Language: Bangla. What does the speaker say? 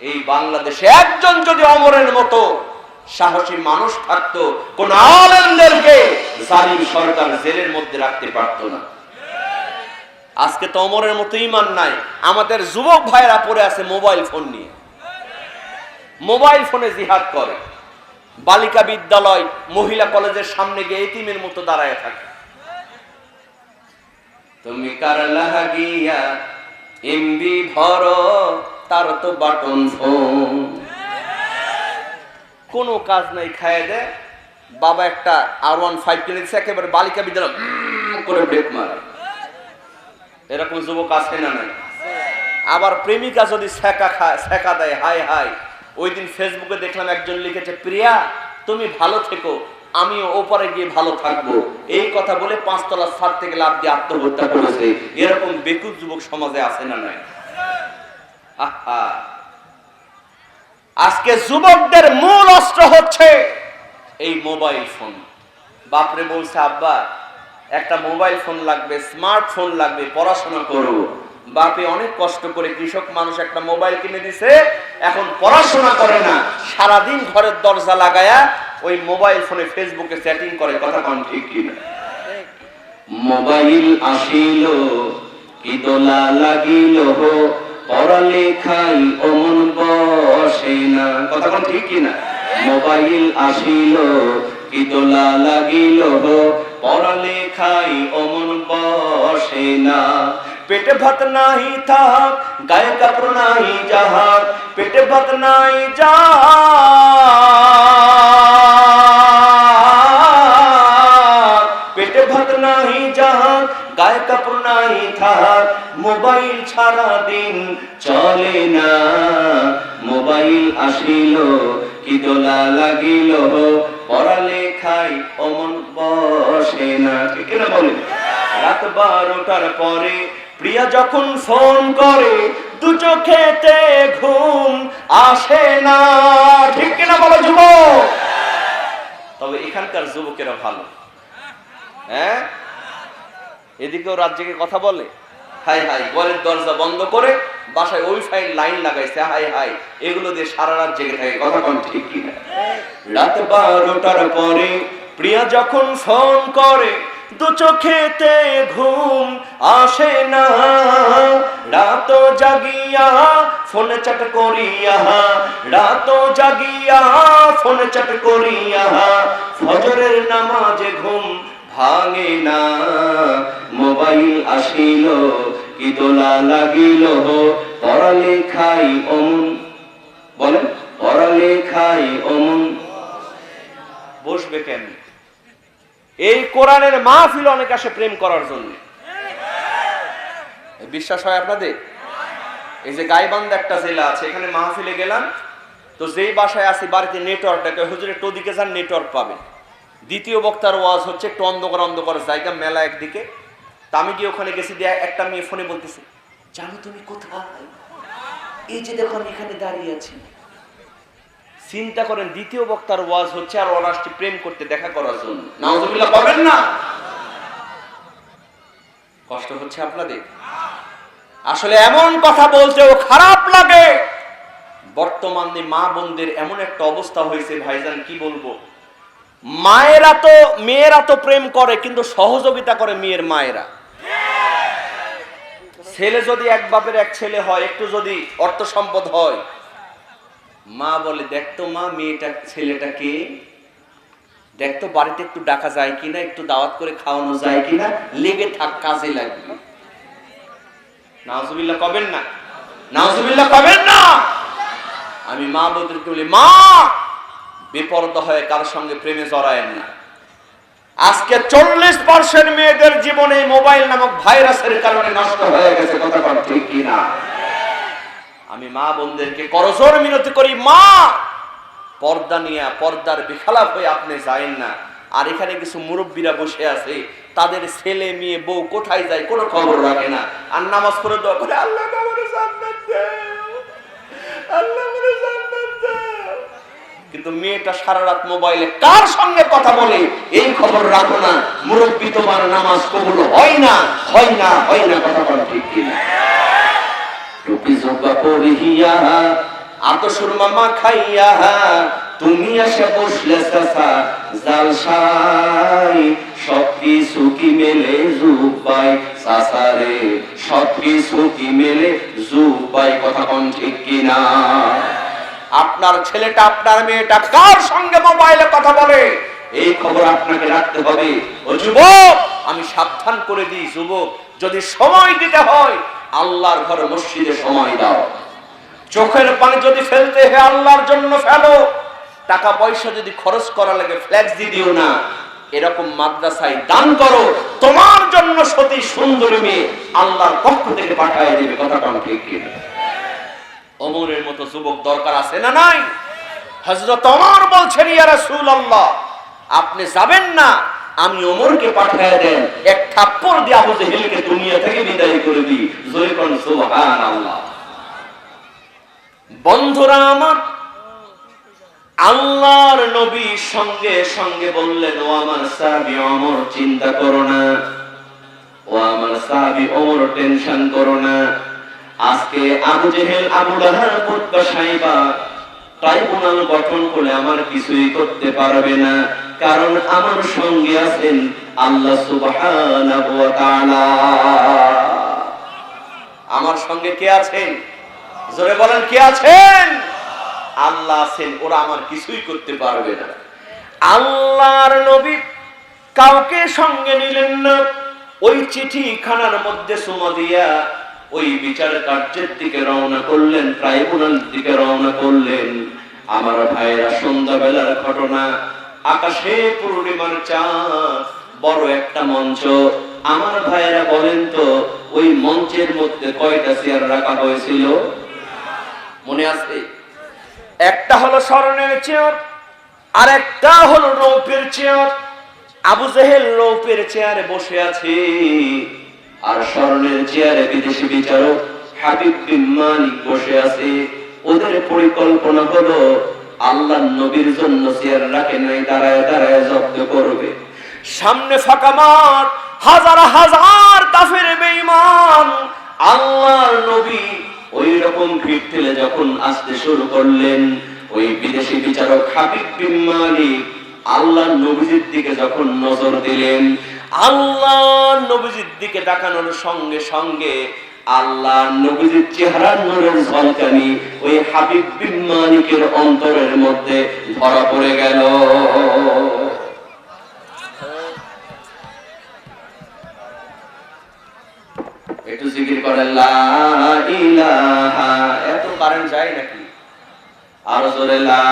এই বাংলাদেশে একজন যদি অমরের মতো সাহসী মানুষ থাকতো, কোন আলেমদেরকে জালিম সরকার জেলের মধ্যে রাখতে পারতো না। আজকে তো অমরের মতো ইমান নাই। আমাদের যুবক ভাইরা পড়ে আছে মোবাইল ফোন নিয়ে। মোবাইল ফোনে জিহাদ করে। বালিকা বিদ্যালয় মহিলা কলেজের সামনে গিয়ে এতিমের মতো দাঁড়ায় থাকে। তুমি কার লাগাইয়া এমবি ভর তার তো বাটন ফোন। কোনো কাজ নাই খায় দে। বাবা একটা আর ওয়ান ফাইভ কিনে দিচ্ছে একেবারে বালিকা বিদ্যালয় করে ব্রেক মারে। এরকম যুবক আছে না নাই? আবার প্রেমিকা যদি ছেঁকা খায় ছেঁকা দেয় হাই হাই ওই দিন ফেসবুকে দেখলাম একজন লিখেছে, প্রিয়া, তুমি ভালো থেকো, আমিও ওপারে গিয়ে ভালো থাকব। এই কথা বলে পাঁচতলা ছাদ থেকে লাভ দিয়ে আত্মহত্যা করেছে। এরকম বেকুব যুবক সমাজে আছে না নাই? আহা। আজকে যুবকদের মূল অস্ত্র হচ্ছে এই মোবাইল ফোন। বাপরে বলছে আব্বা একটা মোবাইল ফোন লাগবে স্মার্টফোন লাগবে পড়াশোনা করব বাপে অনেক কষ্ট করে কৃষক মানুষ একটা মোবাইল কিনে দিছে এখন পড়াশোনা করে না। সারাদিন ঘরের দরজা লাগায়া ওই মোবাইল ফোনে ফেসবুকে চ্যাটিং করে কথা কন ঠিক কিনা? মোবাইল আসিল কি দোলা লাগিল পড়ালেখাই অমন বসে না। কথা কোন ঠিক কিনা? মোবাইল আসিল, কি দোলা লাগিল পড়ালেখাই অমন বসে না। পেটে ভাত নাই থাক, গায়ে কাপড় নাই যাহার। পেটে ভাত নাই যাহার। থাক মোবাইল ছাড়া দিন চলে না। মোবাইল আসিল, কি দোলা লাগিল হো পড়ালেখাই অমন বসে না। ঠিক না বলেন রাত বারোটার পরে প্রিয়া যখন ফোন করে, দু চোখেতে ঘুম আসে না। ঠিক কিনা বলো যুবক? তবে এখানকার যুবকেরা ভালো। হ্যাঁ? এদিকেও রাজ্যকে কথা বলে। হাই হাই, ঘরের দরজা বন্ধ করে বাসায় ওই ওয়াইফাই লাইন লাগাইছে। হাই হাই, এগুলো দিয়ে সারা রাত জেগে থাকে। কথা কন ঠিক কিনা রাত বারোটার পরে প্রিয়া যখন ফোন করে, দু চোখেতে ঘুম আসে না। রাত জাগিয়া ফোন চাট করিয়া, রাত জাগিয়া ফোন চাট করিয়া, ফজরের নামাজে ঘুম ভাঙে না। মোবাইল আসিল, কি দোলা লাগিল পড়ালেখাই অমন, বলেন, পড়ালেখাই অমন। বসবে কেন? এই কোরআনের মাহফিল অনেক আসে প্রেম করার জন্য। বিশ্বাস হয় আপনাদের? এই যে গাইবান্ধা একটা জেলা আছে, এখানে মাহফিলে গেলাম, তো যেই বাসায় আছি, বাড়িতে নেটওয়ার্ক দেখে হুজুরে টোদিকে যান নেটওয়ার্ক পাবেন। দ্বিতীয় বক্তার ওয়াজ হচ্ছে একটু অন্ধকার অন্ধকার জায়গা, মেলা একদিকে। তা আমি গিয়ে ওখানে গেছি, দিয়ে একটা মেয়ে ফোনে বলতেছে, জানো তুমি কোথায়? এই যে দেখো আমি এখানে দাঁড়িয়ে আছি। চিন্তা করেন, দ্বিতীয় বক্তার ওয়াজ হচ্ছে আর আসছে প্রেম করতে দেখা করার জন্য। নাউজুবিল্লাহ পাবেন না? কষ্ট হচ্ছে আপনাদের। আসলে এমন কথা বলতেও খারাপ লাগে। বর্তমানে মা বোনদের এমন একটা অবস্থা হয়েছে, ভাইজান, কি বলব? মায়েরা তো, মেয়েরা তো প্রেম করে, কিন্তু সহযোগিতা করে মেয়ের মায়েরা। ছেলে যদি এক বাপের এক ছেলে হয়, একটু যদি অর্থ সম্পদ হয়। মা বলে দেখতো মা, মেয়েটা, ছেলেটা কে? দেখতো বাড়িতে একটু ডাকা যায় কিনা, একটু দাওয়াত করে খাওয়ানো যায় কিনা, লেগে থাক, কাজে লাগবে। নাজুবিল্লাহ কবেন না? নাজুবিল্লাহ কবেন না? আমি মা বৌদেরকে বলি, মা বিপরীত হয়ে কার সঙ্গে প্রেমে জড়ায়েন না। আজকে চল্লিশ পার্সেন্ট মেয়েদের জীবনে মোবাইল নামক ভাইরাসের কারণে নষ্ট হয়ে গেছে ঠিক কিনা? আমি মা বোনদেরকে করজোর মিনতি করি, মা! পর্দা নিয়ে, পর্দার বিখালাপ হয়ে আপনি যায়েন না। আর এখানে কিছু মুরব্বীরা বসে আছে, তাদের ছেলে, মেয়ে, বউ কোথায় যায় কোনো খবর রাখে না। আর নামাজ পড়ে দোয়া করে, আল্লাহ আল্লাহ কিন্তু মেয়েটা সারা রাত মোবাইলে কার সঙ্গে কথা বলে? এই খবর রাখো না। মুরব্বী তোমার নামাজ কবুল হয় না? হয় না হয় না, কথা বলা ঠিক কিনা? পরিহিয়া তো সুরমা মা খাইয়া, তুমি এসে বসলে সব কিছু কি মেলে সব কিছু কি মেলে কথা কোন ঠিক কিনা? আপনার ছেলেটা, আপনার মেয়েটা কার সঙ্গে মোবাইলে কথা বলে? এই খবর আপনাকে রাখতে হবে। ও যুবক, আমি সাবধান করে দিই, যুবক। যদি সময় দিতে হয়, আল্লাহর ঘরে মসজিদে সময় দাও। চোখের পানি যদি ফেলতে হয়, আল্লাহর জন্য ফেলো। টাকা পয়সা যদি খরচ করা লাগে ফ্ল্যাক্স দিয়ে দিও না। এরকম মাদ্রাসায় দান করো। তোমার জন্য সতী সুন্দরী মেয়ে আল্লাহর পক্ষ থেকে পাঠায় দেবে। কথাটা ঠিক কিনা মতো যুবক দরকার আছে না নাই? হজরত অমর বলছেন, ইয়া রাসূলুল্লাহ, আপনি যাবেন না, আমি ওমরকে পাঠায় দেন। এক থাপ্পড় দিয়ে আবু জেহেলকে দুনিয়া থেকে বিদায় করে দিই। জয় কোন, সুবহানাল্লাহ। বন্ধুরা আমার, আল্লাহর নবী সঙ্গে সঙ্গে বললেন, ও আমার সাহাবী অমর চিন্তা করো না। ও আমার সাহাবী অমর টেনশন করো না। আজকে Abu Jahl Abu Lahab Utba Shaiba tribunal গঠন করে আমার কিছুই করতে পারবে না, কারণ আমার সঙ্গে আছেন আল্লাহ সুবহানাহু ওয়া তাআলা। আমার সঙ্গে কে আছেন? জোরে বলেন, কে আছেন? আল্লাহ আছেন, ওরা আমার কিছুই করতে পারবে না। আল্লাহর নবী কাউকে সঙ্গে নিলেন না। ওই চিঠিখানার মধ্যে সুমা দিয়া ওই বিচার কার্যের দিকে রওনা করলেন, ট্রাইব্যুনাল দিকে রওনা করলেন। আমার ভাইয়েরা, সন্ধ্যাবেলার ঘটনা, আকাশে পূর্ণিমার চাঁদ, বড় একটা মঞ্চ। আমার ভাইয়েরা বলেন তো, ওই মঞ্চের মধ্যে কয়টা চেয়ার রাখা হয়েছিল? মনে আছে? একটা হলো স্মরণের চেয়ার, আর একটা হলো রৌপের চেয়ার। আবু জেহেল রৌপের চেয়ারে বসে আছে। আর স্মরণের চেয়ারে বিদেশি বিচারক হাবিব বিন মালিক বসে আছে। ওদের পরিকল্পনা হলো, আল্লাহ নবীর জন্য চেয়ার রাখে নাই, দাঁড়ায় দাঁড়ায় জব্দ করবে। সামনে ফাঁকা মাঠ, হাজার হাজার কাফের বেঈমান। আল্লাহর নবী ওই রকম ভিড় ঠেলে যখন আসতে শুরু করলেন, ওই বিদেশি বিচারক হাবিব বিন মালিক আল্লাহ নবীজির দিকে যখন নজর দিলেন আল্লাহ নবীজির দিকে তাকানোর সঙ্গে সঙ্গে আল্লাহ নবীজির চেহারা নূরের ঝলকানি ওই হাবিব বিন মালিকের অন্তরের মধ্যে ধরা পড়ে গেল। একটু জিকির ইলাহা এত কারেন্ট যায় নাকি? আর জোরে, লা